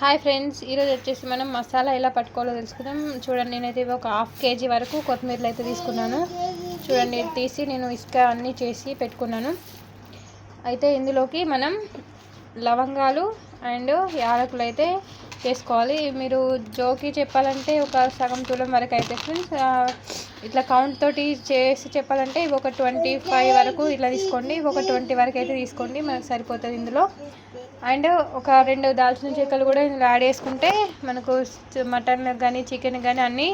Hi friends ఈరోజు వచ్చేసి మనం మసాలా ఎలా పట్టుకోవాలో తెలుసుకుందాం. చూడండి నేనైతే ఒక హాఫ్ కేజీ వరకు కొత్తిమీరలు అయితే తీసుకున్నాను. చూడండి తీసి నేను ఇసుక అన్నీ చేసి పెట్టుకున్నాను. అయితే ఇందులోకి మనం లవంగాలు అండ్ యాలకులు అయితే చేసుకోవాలి మీరు జోకి చెప్పాలంటే ఒక సగం తులం వరకు అయితే ఫ్రెండ్స్ ఇట్లా కౌంట్ తోటి చేసి చెప్పాలంటే ఇవి ఒక ట్వంటీ ఫైవ్ వరకు ఇట్లా తీసుకోండి. ఇవి ఒక ట్వంటీ వరకు అయితే తీసుకోండి. మనకు సరిపోతుంది ఇందులో. అండ్ ఒక రెండు దాల్చిన చెక్కలు కూడా ఇందులో యాడ్ చేసుకుంటే మనకు మటన్ కానీ చికెన్ కానీ అన్నీ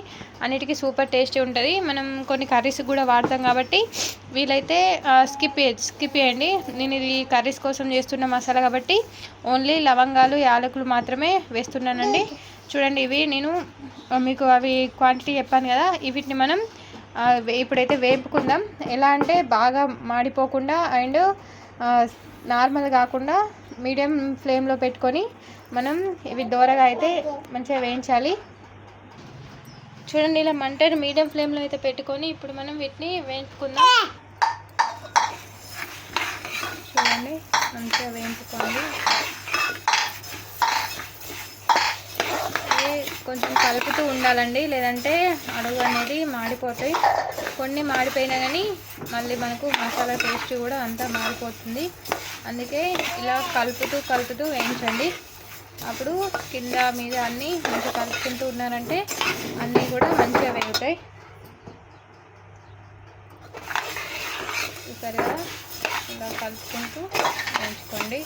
అన్నిటికీ సూపర్ టేస్టీ ఉంటుంది. మనం కొన్ని కర్రీస్ కూడా వాడతాం కాబట్టి వీలైతే స్కిప్ స్కిప్ చేయండి. నేను ఇది కర్రీస్ కోసం చేస్తున్న మసాలా కాబట్టి ఓన్లీ లవంగాలు యాలకులు మాత్రమే వేస్తున్నానండి. చూడండి ఇవి నేను మీకు అవి క్వాంటిటీ చెప్పాను కదా వీటిని మనం ఇప్పుడైతే వేపుకుందాం. ఎలా అంటే బాగా మాడిపోకుండా అండ్ నార్మల్ కాకుండా మీడియం ఫ్లేమ్లో పెట్టుకొని మనం ఇవి దూరగా అయితే మంచిగా వేయించాలి. చూడండి ఇలా మంటను మీడియం ఫ్లేమ్లో అయితే పెట్టుకొని ఇప్పుడు మనం వీటిని వేయించుకుందాం. చూడండి మంచిగా వేయించుకోండి. కొంచెం కలుపుతూ ఉండాలండి. లేదంటే అడుగు అనేది మాడిపోతాయి. కొన్ని మాడిపోయినా కానీ మళ్ళీ మనకు మసాలా టేస్ట్ కూడా అంతా మారిపోతుంది అందుకే ఇలా కలుపుతూ కలుపుతూ వేయించండి. అప్పుడు కింద మీద అన్నీ మంచిగా కలుపుకుంటూ ఉన్నారంటే అన్నీ కూడా మంచిగా వేగుతాయి. సరిగా ఇలా కలుపుకుంటూ వేయించుకోండి.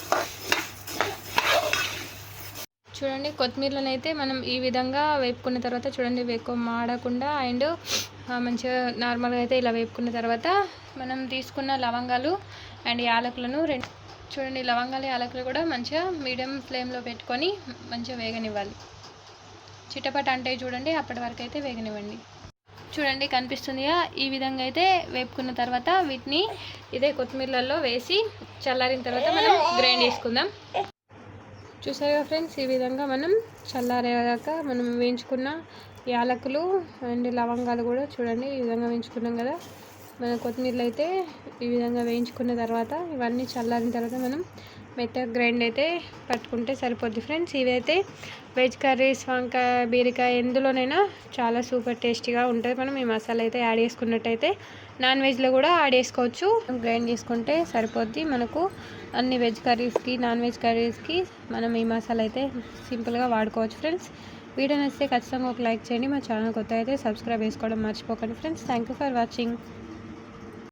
చూడండి కొత్తిమీరలను అయితే మనం ఈ విధంగా వేపుకున్న తర్వాత చూడండి వేకు మాడకుండా అండ్ మంచిగా నార్మల్గా అయితే ఇలా వేపుకున్న తర్వాత మనం తీసుకున్న లవంగాలు అండ్ యాలకులను రెండు చూడండి లవంగాలు యాలకులు కూడా మంచిగా మీడియం ఫ్లేమ్లో పెట్టుకొని మంచిగా వేగనివ్వాలి. చిటపట అంటే చూడండి అప్పటి వరకు అయితే వేగనివ్వండి. చూడండి కనిపిస్తుందిగా ఈ విధంగా అయితే వేపుకున్న తర్వాత వీటిని ఇదే కొత్తిమీరలలో వేసి చల్లారిన తర్వాత మనం గ్రైండ్ చేసుకుందాం. చూసారుగా ఫ్రెండ్స్? ఈ విధంగా మనం చల్లారేదాక మనం వేయించుకున్న యాలకులు అండ్ లవంగాలు కూడా చూడండి ఈ విధంగా వేయించుకున్నాం కదా. మన కొత్తిమీరలు అయితే ఈ విధంగా వేయించుకున్న తర్వాత ఇవన్నీ చల్లారిన తర్వాత మనం మెత్తగా గ్రైండ్ అయితే పట్టుకుంటే సరిపోద్ది. ఫ్రెండ్స్ ఇవైతే వెజ్ కర్రీస్ వంకాయ బీరకాయ ఎందులోనైనా చాలా సూపర్ టేస్టీగా ఉంటుంది. మనం ఈ మసాలా అయితే యాడ్ చేసుకున్నట్టయితే నాన్ వెజ్లో కూడా యాడ్ చేసుకోవచ్చు. గ్రైండ్ చేసుకుంటే సరిపోద్ది మనకు. అన్ని వెజ్ కర్రీస్కి నాన్ వెజ్ కర్రీస్కి మనం ఈ మసాలా అయితే సింపుల్గా వాడుకోవచ్చు. ఫ్రెండ్స్ వీడియో నచ్చితే ఖచ్చితంగా ఒక లైక్ చేయండి. మా ఛానల్ కొత్త అయితే సబ్స్క్రైబ్ చేసుకోవడం మర్చిపోకండి. Friends thank for watching.